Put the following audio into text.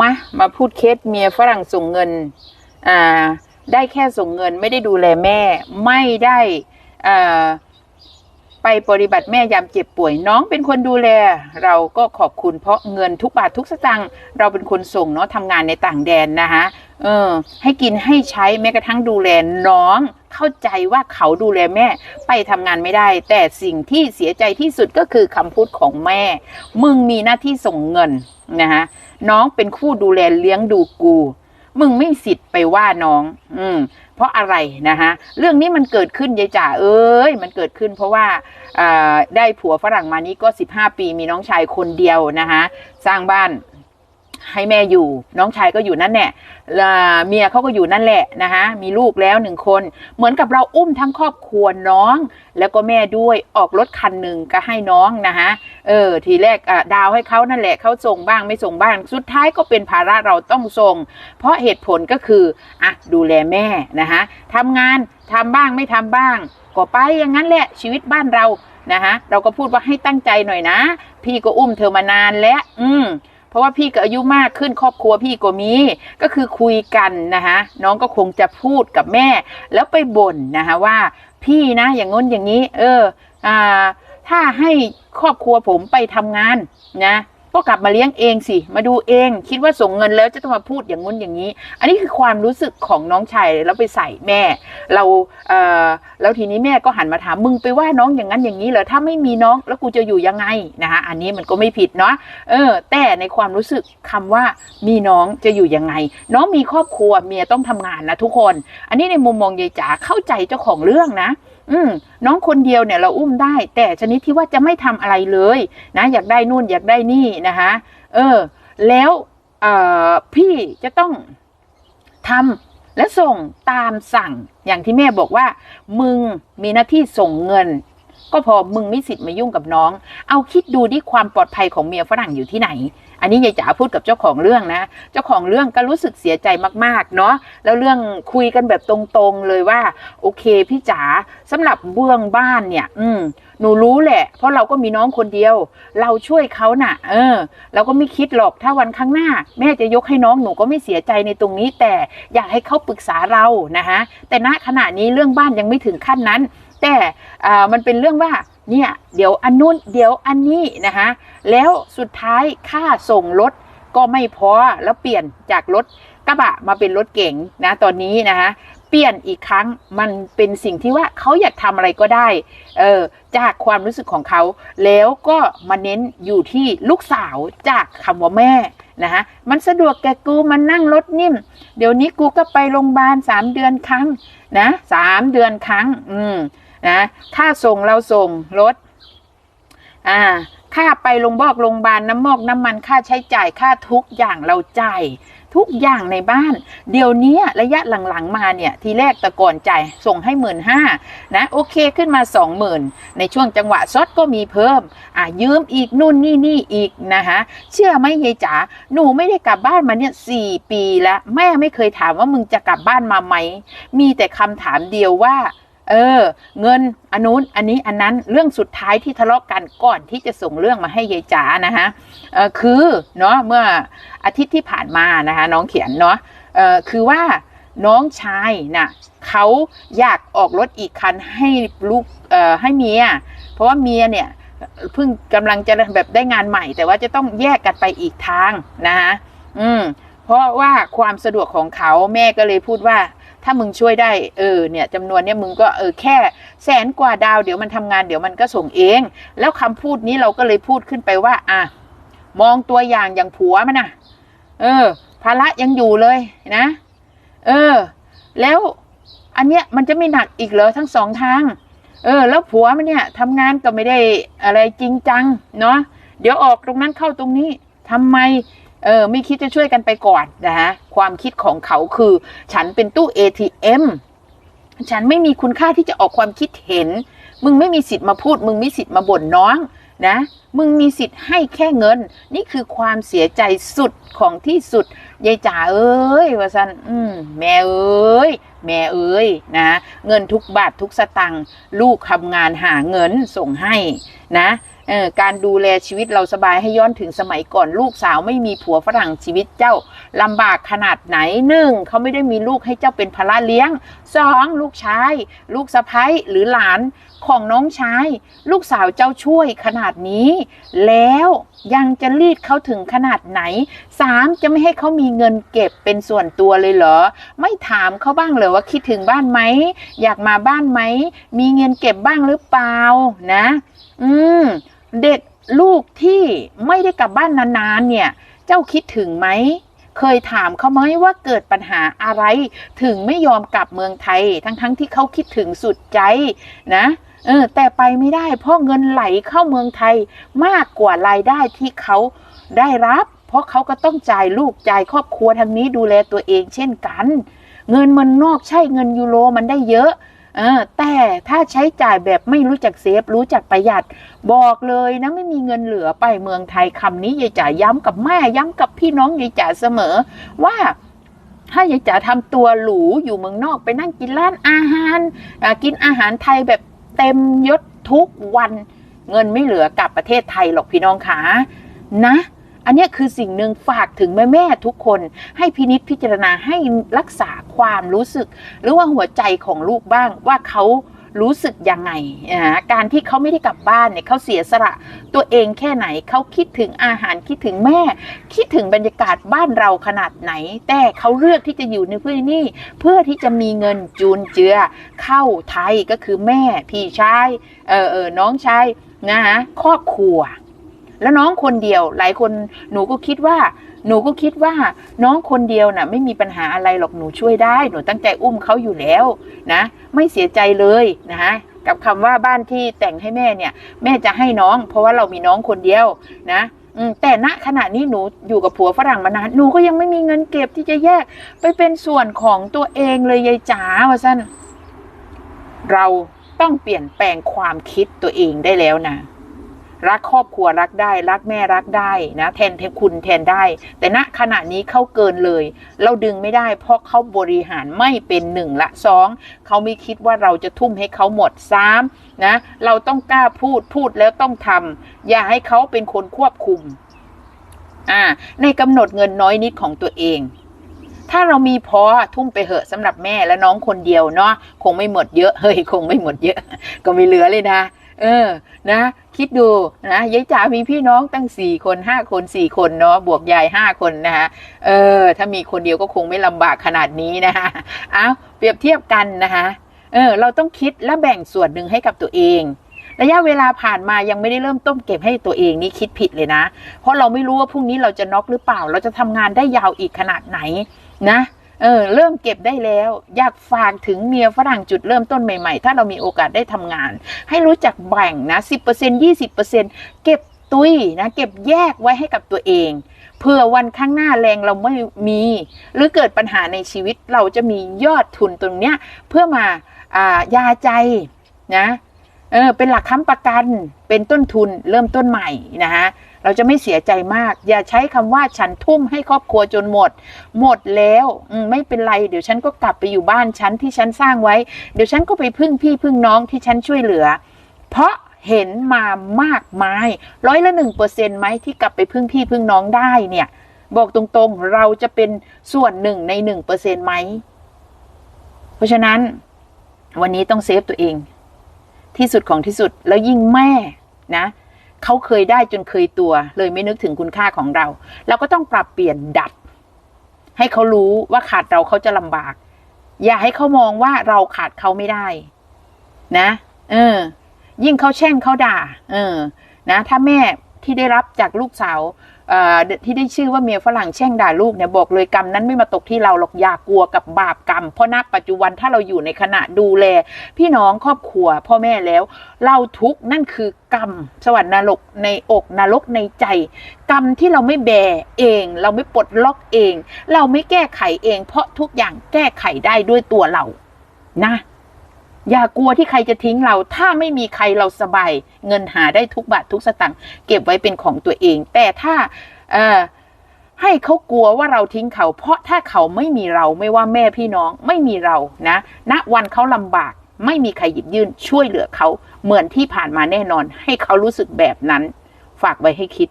มามาพูดเคสเมียฝรั่งส่งเงินอ่าได้แค่ส่งเงินไม่ได้ดูแลแม่ ไม่ได้อ่าไปปฏิบัติแม่ยามเจ็บป่วยน้องเป็นคนดูแล เราก็ขอบคุณเพราะเงินทุกบาททุกสตางค์เราเป็นคนส่งเนาะทำงานในต่างแดนนะคะเออให้กินให้ใช้แม้กระทั่งดูแลน้อง เข้าใจว่าเขาดูแลแม่ ไปทำงานไม่ได้ แต่สิ่งที่เสียใจที่สุดก็คือคำพูดของแม่ มึงมีหน้าที่ส่งเงินนะคะน้องเป็นคู่ดูแลเลี้ยงดูกู มึงไม่สิทธิ์ไปว่าน้อง อืมเพราะอะไรนะคะเรื่องนี้มันเกิดขึ้นยายจ๋าเอ้ยมันเกิดขึ้นเพราะว่าอ่าได้ผัวฝรั่งมานี้ก็สิบห้าปีมีน้องชายคนเดียวนะคะสร้างบ้าน ให้แม่อยู่ น้องชายก็อยู่นั่นแหละเมียเขาก็อยู่นั่นแหละนะคะมีลูกแล้วหนึ่งคน เหมือนกับเราอุ้มทั้งครอบครัวน้อง แล้วก็แม่ด้วยออกรถคันหนึ่งก็ให้น้องนะคะเออทีแรกดาวให้เขานั่นแหละเขาส่งบ้างไม่ส่งบ้าง สุดท้ายก็เป็นภาระเราต้องส่ง เพราะเหตุผลก็คืออะดูแลแม่นะคะทำงานทำบ้างไม่ทำบ้าง ก็ไปอย่างนั้นแหละชีวิตบ้านเรานะคะเราก็พูดว่าให้ตั้งใจหน่อยนะ พี่ก็อุ้มเธอมานานแล้ว อืม เพราะว่าพี่ก็อายุมากขึ้นครอบครัวพี่ก็มี ก็คือคุยกันนะคะน้องก็คงจะพูดกับแม่ แล้วไปบ่นนะคะว่าพี่นะอย่างง้นอย่างนี้ เอออ่าถ้าให้ครอบครัวผมไปทำงานนะ ก็กลับมาเลี้ยงเองสิ มาดูเอง คิดว่าส่งเงินแล้วจะต้องมาพูดอย่างง้นอย่างนี้ อันนี้คือความรู้สึกของน้องชายแล้วไปใส่แม่ เราเอ่อแล้วทีนี้แม่ก็หันมาถามมึงไปว่าน้องอย่างนั้นอย่างนี้เหรอถ้าไม่มีน้องแล้วกูจะอยู่ยังไงนะคะอันนี้มันก็ไม่ผิดเนาะเออ แต่ในความรู้สึกคำว่ามีน้องจะอยู่ยังไง น้องมีครอบครัวเมียต้องทำงานนะทุกคน อันนี้ในมุมมองยายจ๋าเข้าใจเจ้าของเรื่องนะ อืมน้องคนเดียวเนี่ยเราอุ้มได้ แต่ชนิดที่ว่าจะไม่ทำอะไรเลยนะอยากได้นู่นอยากได้นี่นะคะเออ แล้วเอ่อพี่จะต้องทำและส่งตามสั่งอย่างที่แม่บอกว่า มึงมีหน้าที่ส่งเงิน ก็พอมึงไม่สิทธิ์มายุ่งกับน้อง เอาคิดดูที่ความปลอดภัยของเมียฝรั่งอยู่ที่ไหน อันนี้ยายจ๋าพูดกับเจ้าของเรื่องนะ เจ้าของเรื่องก็รู้สึกเสียใจมากๆ เนาะแล้วเรื่องคุยกันแบบตรงๆเลยว่า โอเคพี่จ๋าสำหรับเบื้องบ้านเนี่ย อืมหนูรู้แหละ เพราะเราก็มีน้องคนเดียว เราช่วยเขาน่ะ เออ เราก็ไม่คิดหรอกถ้าวันข้างหน้า แม่จะยกให้น้องหนูก็ไม่เสียใจในตรงนี้ แต่อยากให้เขาปรึกษาเรานะคะแต่ณขณะนี้เรื่องบ้านยังไม่ถึงขั้นนั้น แต่อ่ามันเป็นเรื่องว่าเนี่ยเดี๋ยวอันนู้นเดี๋ยวอันนี้นะคะแล้วสุดท้ายค่าส่งรถก็ไม่พอแล้วเปลี่ยนจากรถกระบะมาเป็นรถเก๋งนะตอนนี้นะคะเปลี่ยนอีกครั้งมันเป็นสิ่งที่ว่าเขาอยากทำอะไรก็ได้เออจากความรู้สึกของเขา แล้วก็มาเน้นอยู่ที่ลูกสาวจากคำว่าแม่ นะคะมันสะดวกแกกูมันนั่งรถนิ่ม เดี๋ยวนี้กูก็ไปโรงพยาบาลสามเดือนครั้งนะสามเดือนครั้ง อืมนะค่าส่งเราส่งรถ อ่า ค่าไปโรงบอกโรงพยาบาลน้ำมอกน้ำมันค่าใช้จ่ายค่าทุกอย่างเราจ่ายทุกอย่างในบ้าน เดี๋ยวนี้ระยะหลังๆมาเนี่ย ทีแรกแต่ก่อนจ่ายส่งให้หมื่นห้านะ โอเคขึ้นมาสองหมื่นในช่วงจังหวะซดก็มีเพิ่ม อะยืมอีกนู่นนี่นี่อีกนะคะเชื่อไหมยายจ๋าหนูไม่ได้กลับบ้านมาเนี่ยสี่ปีแล้ว แม่ไม่เคยถามว่ามึงจะกลับบ้านมาไหม มีแต่คำถามเดียวว่า เออ เงินอันนู้นอันนี้อันนั้นเรื่องสุดท้ายที่ทะเลาะกันก่อนที่จะส่งเรื่องมาให้ยายจ๋านะคะเออคือเนาะเมื่ออาทิตย์ที่ผ่านมานะคะน้องเขียนเนาะเออคือว่าน้องชายน่ะเขาอยากออกรถอีกคันให้ลูกเอ่อให้เมีย เพราะว่าเมียเนี่ยเพิ่งกำลังจะแบบได้งานใหม่ แต่ว่าจะต้องแยกกันไปอีกทางนะคะอืมเพราะว่าความสะดวกของเขาแม่ก็เลยพูดว่า ถ้ามึงช่วยได้เออเนี่ยจำนวนเนี่ยมึงก็เออแค่แสนกว่าดาว เดี๋ยวมันทำงานเดี๋ยวมันก็ส่งเอง แล้วคำพูดนี้เราก็เลยพูดขึ้นไปว่า อะมองตัวอย่างอย่างผัวมันนะเออภาระยังอยู่เลยนะ เออ แล้วอันเนี้ยมันจะไม่หนักอีกเหรอทั้งสองทาง เออ แล้วผัวมันเนี่ยทำงานก็ไม่ได้อะไรจริงจังเนาะเดี๋ยวออกตรงนั้นเข้าตรงนี้ทำไม เออไม่คิดจะช่วยกันไปก่อนนะฮะความคิดของเขาคือ ฉันเป็นตู้ ATM ฉันไม่มีคุณค่าที่จะออกความคิดเห็น มึงไม่มีสิทธิ์มาพูด มึงมีสิทธิ์มาบ่นน้องนะ มึงมีสิทธิ์ให้แค่เงิน นี่คือความเสียใจสุดของที่สุดยายจ๋าเอ้ยว่าสันอืมแม่เอ้ยแม่เอ้ยนะ เงินทุกบาททุกสตังค์ลูกทำงานหาเงินส่งให้นะ เออการดูแลชีวิตเราสบายให้ย้อนถึงสมัยก่อนลูกสาวไม่มีผัวฝรั่งชีวิตเจ้าลำบากขนาดไหนหนึ่งเขาไม่ได้มีลูกให้เจ้าเป็นภาระเลี้ยงสองลูกชาย ลูกสะใภ้หรือหลานของน้องชาย ลูกสาวเจ้าช่วยขนาดนี้ แล้วยังจะรีดเขาถึงขนาดไหนสามจะไม่ให้เขามีเงินเก็บเป็นส่วนตัวเลยเหรอ ไม่ถามเขาบ้างเหรอว่าคิดถึงบ้านไหม อยากมาบ้านไหม มีเงินเก็บบ้างหรือเปล่านะ อืม เด็กลูกที่ไม่ได้กลับบ้านนานๆ เนี่ย เจ้าคิดถึงไหม เคยถามเขาไหมว่าเกิดปัญหาอะไร ถึงไม่ยอมกลับเมืองไทย ทั้งๆทที่เขาคิดถึงสุดใจนะเออแต่ไปไม่ได้เพราะเงินไหลเข้าเมืองไทยมากกว่ารายได้ที่เขาได้รับ เพราะเขาก็ต้องจ่ายลูกจ่ายครอบครัวทางนี้ดูแลตัวเองเช่นกัน เงินมันนอกใช่เงินยูโรมันได้เยอะ แต่ถ้าใช้จ่ายแบบไม่รู้จักเซฟรู้จักประหยัด บอกเลยนะไม่มีเงินเหลือไปเมืองไทยคำนี้ยายจ๋าย้ำกับแม่ย้ำกับพี่น้องยายจ๋าเสมอ ว่าถ้ายายจ๋าทำตัวหรูอยู่เมืองนอกไปนั่งกินร้านอาหาร กินอาหารไทยแบบเต็มยศทุกวัน เงินไม่เหลือกลับประเทศไทยหรอกพี่น้องขานะ อันนี้คือสิ่งหนึ่งฝากถึงแม่แม่ทุกคนให้พินิษพิจารณาให้รักษาความรู้สึก หรือว่าหัวใจของลูกบ้างว่าเขารู้สึกยังไงอ่าการที่เขาไม่ได้กลับบ้านเนี่ยเขาเสียสละตัวเองแค่ไหนเขาคิดถึงอาหารคิดถึงแม่ คิดถึงบรรยากาศบ้านเราขนาดไหน แต่เขาเลือกที่จะอยู่ในพื้นที่เพื่อที่จะมีเงินจูนเจือ เข้าไทยก็คือแม่พี่ชายเออเออน้องชายนะฮะครอบครัว แล้วน้องคนเดียว หลายคนหนูก็คิดว่า หนูก็คิดว่าน้องคนเดียวน่ะ ไม่มีปัญหาอะไรหรอกหนูช่วยได้หนูตั้งใจอุ้มเขาอยู่แล้วนะ ไม่เสียใจเลยนะฮะกับคำว่าบ้านที่แต่งให้แม่เนี่ย แม่จะให้น้อง เพราะว่าเรามีน้องคนเดียวนะแต่ณขณะนี้หนูอยู่กับผัวฝรั่งมานานหนูก็ยังไม่มีเงินเก็บที่จะแยก ไปเป็นส่วนของตัวเองเลยยายจ๋าว่าสั้นเราต้องเปลี่ยนแปลงความคิดตัวเองได้แล้วนะ รักครอบครัวรักได้ รักแม่รักได้นะแทนแทนคุณแทนได้ แต่ณขณะนี้เขาเกินเลย เราดึงไม่ได้ เพราะเขาบริหารไม่เป็นหนึ่งละสองเขาไม่คิดว่าเราจะทุ่มให้เขาหมดสามนะเราต้องกล้าพูดพูดแล้วต้องทำอย่าให้เขาเป็นคนควบคุมอ่าในกำหนดเงินน้อยนิดของตัวเองถ้าเรามีพอทุ่มไปเหอะสำหรับแม่และน้องคนเดียวเนาะคงไม่หมดเยอะเฮ้ยคงไม่หมดเยอะ ก็ไม่เหลือเลยนะ เออ นะ คิดดูนะยายจ๋ามีพี่น้องตั้งสี่คนห้าคนสี่คนเนาะบวกยายห้าคนนะคะเออ ถ้ามีคนเดียวก็คงไม่ลำบากขนาดนี้นะคะเอาเปรียบเทียบกันนะคะเออ เราต้องคิดและแบ่งส่วนหนึ่งให้กับตัวเองระยะเวลาผ่านมายังไม่ได้เริ่มต้นเก็บให้ตัวเองนี่คิดผิดเลยนะ เพราะเราไม่รู้ว่าพรุ่งนี้เราจะน็อกหรือเปล่า เราจะทำงานได้ยาวอีกขนาดไหนนะ เออเริ่มเก็บได้แล้ว อยากฝากถึงเมียฝรั่งจุดเริ่มต้นใหม่ๆ ถ้าเรามีโอกาสได้ทำงาน ให้รู้จักแบ่งนะสิบเปอร์เก็บตุยนะเก็บแยกไว้ให้กับตัวเองเพื่อวันข้างหน้าแรงเราไม่มี หรือเกิดปัญหาในชีวิตเราจะมียอดทุนตรงเนี้ยเพื่อมาอ่ายาใจนะ เออเป็นหลักค้ำประกันเป็นต้นทุนเริ่มต้นใหม่นะฮะเราจะไม่เสียใจมาก อย่าใช้คำว่าฉันทุ่มให้ครอบครัวจนหมด หมดแล้วมไม่เป็นไร เดี๋ยวฉันก็กลับไปอยู่บ้านฉันที่ฉันสร้างไว้ เดี๋ยวฉันก็ไปพึ่งพี่พึ่งน้องที่ฉันช่วยเหลือ เพราะเห็นมามากมายร้อยละหนึ่งเปอร์เซ็นไหมที่กลับไปพึ่งพี่พึ่งน้องได้เนี่ย บอกตรงๆเราจะเป็นส่วนหนึ่งในหนึ่งเปอร์เซ็นไหม เพราะฉะนั้นวันนี้ต้องเซฟตัวเอง ที่สุดของที่สุดแล้วยิ่งแม่นะเขาเคยได้จนเคยตัว เลยไม่นึกถึงคุณค่าของเรา เราก็ต้องปรับเปลี่ยนดัด ให้เขารู้ว่าขาดเราเขาจะลำบาก อย่าให้เขามองว่าเราขาดเขาไม่ได้ นะ เออ ยิ่งเขาแช่งเขาด่า เออ นะ ถ้าแม่ที่ได้รับจากลูกสาว ที่ได้ชื่อว่าเมียฝรั่งแช่งด่าลูกเนี่ยบอกเลยกรรมนั้นไม่มาตกที่เราหรอกอย่ากลัวกับบาปกรรม เพราะณปัจจุบันถ้าเราอยู่ในขณะดูแล พี่น้องครอบครัวพ่อแม่แล้ว เราทุกนั่นคือกรรม สวรรค์นรกในอกนรกในใจ กรรมที่เราไม่แบเอง เราไม่ปลดล็อกเอง เราไม่แก้ไขเอง เพราะทุกอย่างแก้ไขได้ด้วยตัวเรานะ อย่ากลัวที่ใครจะทิ้งเรา ถ้าไม่มีใครเราสบาย เงินหาได้ทุกบาททุกสตางค์เก็บไว้เป็นของตัวเอง แต่ถ้าเอ่อให้เขากลัวว่าเราทิ้งเขา เพราะถ้าเขาไม่มีเราไม่ว่าแม่พี่น้องไม่มีเรานะณวันเขาลำบาก ไม่มีใครหยิบยื่นช่วยเหลือเขาเหมือนที่ผ่านมาแน่นอน ให้เขารู้สึกแบบนั้น ฝากไว้ให้คิด